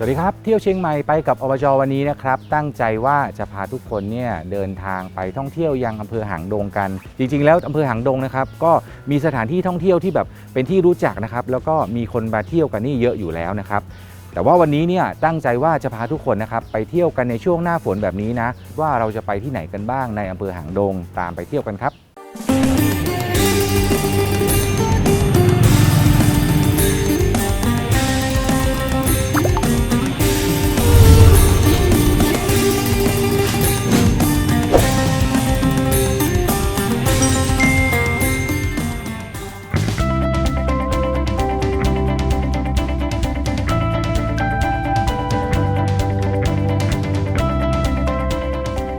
สวัสดีครับ เที่ยวเชียงใหม่ไปกับอบจวันนี้นะครับ ตั้งใจว่าจะพาทุกคนเนี่ยเดินทางไปท่องเที่ยวยังอำเภอหางดงกัน จริง ๆ แล้วอำเภอหางดงนะครับก็มีสถานที่ท่องเที่ยวที่แบบเป็นที่รู้จักนะครับ แล้วก็มีคนมาเที่ยวกันนี่เยอะอยู่แล้วนะครับ แต่ว่าวันนี้เนี่ยตั้งใจว่าจะพาทุกคนนะครับไปเที่ยวกันในช่วงหน้าฝนแบบนี้นะ ว่าเราจะไปที่ไหนกันบ้างในอำเภอหางดงตามไปเที่ยวกันครับ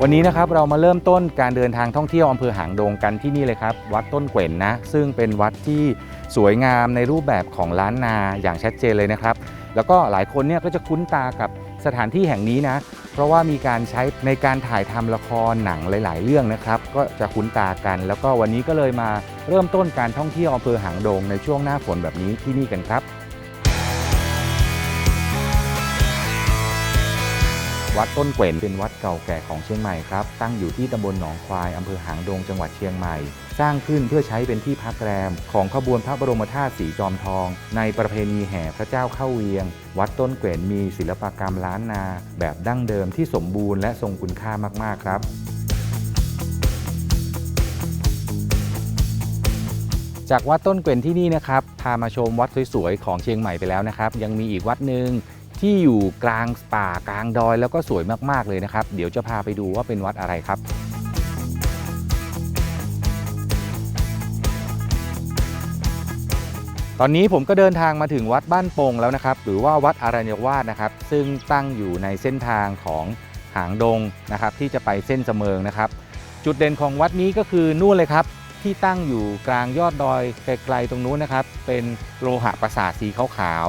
วันนี้นะครับเรามาเริ่มต้นการเดินทางท่องเที่ยวอำเภอหางดงกันที่นี่เลยครับ วัดต้นเกวนนะ ซึ่งเป็นวัดที่สวยงามในรูปแบบของล้านนาอย่างชัดเจนเลยนะครับ แล้วก็หลายคนเนี่ยก็จะคุ้นตากับสถานที่แห่งนี้นะ เพราะว่ามีการใช้ในการถ่ายทำละครหนังหลาย ๆ เรื่องนะครับ ก็จะคุ้นตากัน แล้วก็วันนี้ก็เลยมาเริ่มต้นการท่องเที่ยวอำเภอหางดงในช่วงหน้าฝนแบบนี้ที่นี่กันครับ วัดต้นเกวนเป็นวัดเก่าแก่ของเชียงใหม่ครับ ตั้งอยู่ที่ตำบลหนองควายอำเภอหางดงจังหวัดเชียงใหม่ สร้างขึ้นเพื่อใช้เป็นที่พักแรม ของขบวนพระบรมธาตุสีจอมทอง ในประเพณีแห่พระเจ้าเข้าเวียง วัดต้นเกวนมีศิลปกรรมล้านนา แบบดั้งเดิมที่สมบูรณ์และทรงคุณค่ามาก ๆ ครับจากวัดต้นเกวนที่นี่นะครับ พามาชมวัดสวยๆ ของเชียงใหม่ไปแล้วนะครับ ยังมีอีกวัดหนึ่ง ที่อยู่กลางป่ากลางดอยแล้วก็สวยมากๆเลยนะครับ เดี๋ยวจะพาไปดูว่าเป็นวัดอะไรครับตอนนี้ผมก็เดินทางมาถึงวัดบ้านโปงแล้วนะครับ หรือว่าวัดอารัญวาสนะครับ ซึ่งตั้งอยู่ในเส้นทางของหางดงนะครับ ที่จะไปเส้นเสมิงนะครับ จุดเด่นของวัดนี้ก็คือนู่นเลยครับ ที่ตั้งอยู่กลางยอดดอยไกลๆตรงนู้นนะครับ เป็นโลหะประสาทสีขาว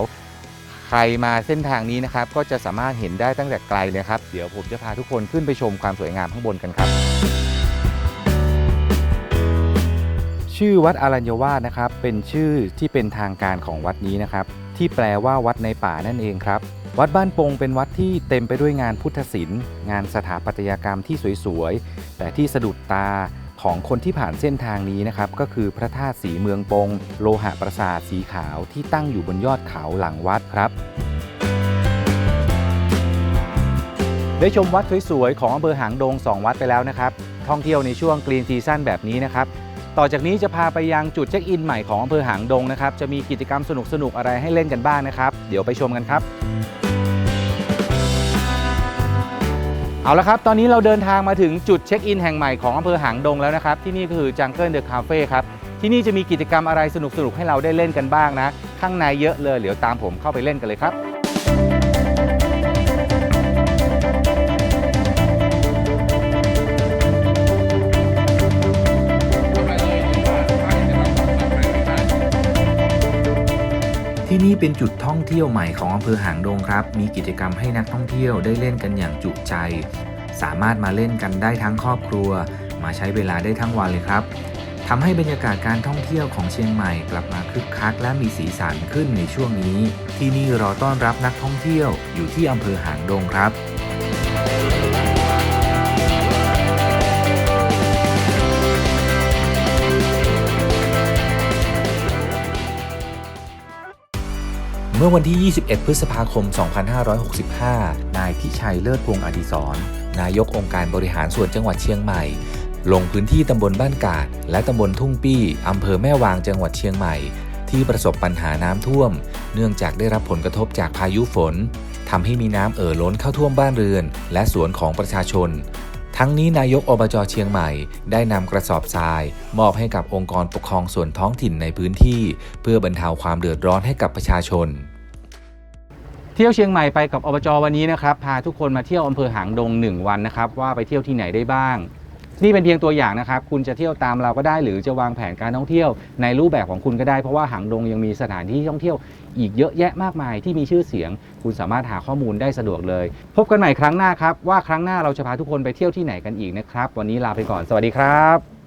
ใครมาเส้นทางนี้นะครับ ก็จะสามารถเห็นได้ตั้งแต่ไกลเลยครับ เดี๋ยวผมจะพาทุกคนขึ้นไปชมความสวยงามข้างบนกันครับ ชื่อวัดอารัญญวาสนะครับ เป็นชื่อที่เป็นทางการของวัดนี้นะครับ ที่แปลว่าวัดในป่านั่นเองครับ วัดบ้านโปงเป็นวัดที่เต็มไปด้วยงานพุทธศิลป์ งานสถาปัตยกรรมที่สวยๆ แต่ที่สะดุดตา ของคนที่ผ่านเส้นทางนี้นะครับ ก็คือพระธาตุสีเมืองปง โลหะประสาทสีขาวที่ตั้งอยู่บนยอดเขาหลังวัดครับได้ชมวัดสวยๆ ของอำเภอหางดง 2 วัดไปแล้วนะครับ ท่องเที่ยวในช่วงกรีนซีซั่นแบบนี้นะครับ ต่อจากนี้จะพาไปยังจุดเช็คอินใหม่ของอำเภอหางดงนะครับ จะมีกิจกรรมสนุกๆ อะไรให้เล่นกันบ้างนะครับ เดี๋ยวไปชมกันครับ เอาละครับ ตอนนี้เราเดินทางมาถึงจุดเช็คอินแห่งใหม่ของอำเภอหางดงแล้วนะครับ ที่นี่ก็คือจังเกิลเดอะคาเฟ่ครับ ที่นี่จะมีกิจกรรมอะไรสนุกๆ ให้เราได้เล่นกันบ้างนะ ข้างในเยอะเลยเดี๋ยวตามผมเข้าไปเล่นกันเลยครับ ที่นี่เป็นจุดท่องเที่ยวใหม่ของอำเภอหางดงครับ มีกิจกรรมให้นักท่องเที่ยวได้เล่นกันอย่างจุใจ สามารถมาเล่นกันได้ทั้งครอบครัว มาใช้เวลาได้ทั้งวันเลยครับทำให้บรรยากาศการท่องเที่ยวของเชียงใหม่กลับมาคึกคักและมีสีสันขึ้นในช่วงนี้ ที่นี่รอต้อนรับนักท่องเที่ยวอยู่ที่อำเภอหางดงครับ เมื่อวันที่ 21 พฤษภาคม 2565 นายพิชัยเลิศพงอดิศรนายกองค์การบริหารส่วนจังหวัดเชียงใหม่ ลงพื้นที่ตำบลบ้านกาด และตำบลทุ่งปี้อำเภอแม่วางจังหวัดเชียงใหม่ ที่ประสบปัญหาน้ำท่วม เนื่องจากได้รับผลกระทบจากพายุฝนทำให้มีน้ำเอ่อล้นเข้าท่วมบ้านเรือน และสวนของประชาชน ทั้งนี้นายกอบจเชียงใหม่ ได้นำกระสอบทราย มอบให้กับองค์กรปกครองส่วนท้องถิ่นในพื้นที่ เพื่อบรรเทาความเดือดร้อนให้กับประชาชน ที่ยวเชียงใหม่ไปกับอบจวันนี้นะครับพาทุกคนมาเที่ยวอำเภอหางดง 1 วันนะครับว่าไปเที่ยวที่ไหนได้บ้าง นี่เป็นเพียงตัวอย่างนะครับ คุณจะเที่ยวตามเราก็ได้ หรือจะวางแผนการท่องเที่ยวในรูปแบบของคุณก็ได้เพราะว่าหางดงยังมีสถานที่ท่องเที่ยวอีกเยอะแยะมากมายที่มีชื่อเสียง คุณสามารถหาข้อมูลได้สะดวกเลย พบกันใหม่ครั้งหน้าครับว่าครั้งหน้าเราจะพาทุกคนไปเที่ยวที่ไหนกันอีกนะครับวันนี้ลาไปก่อนสวัสดีครับ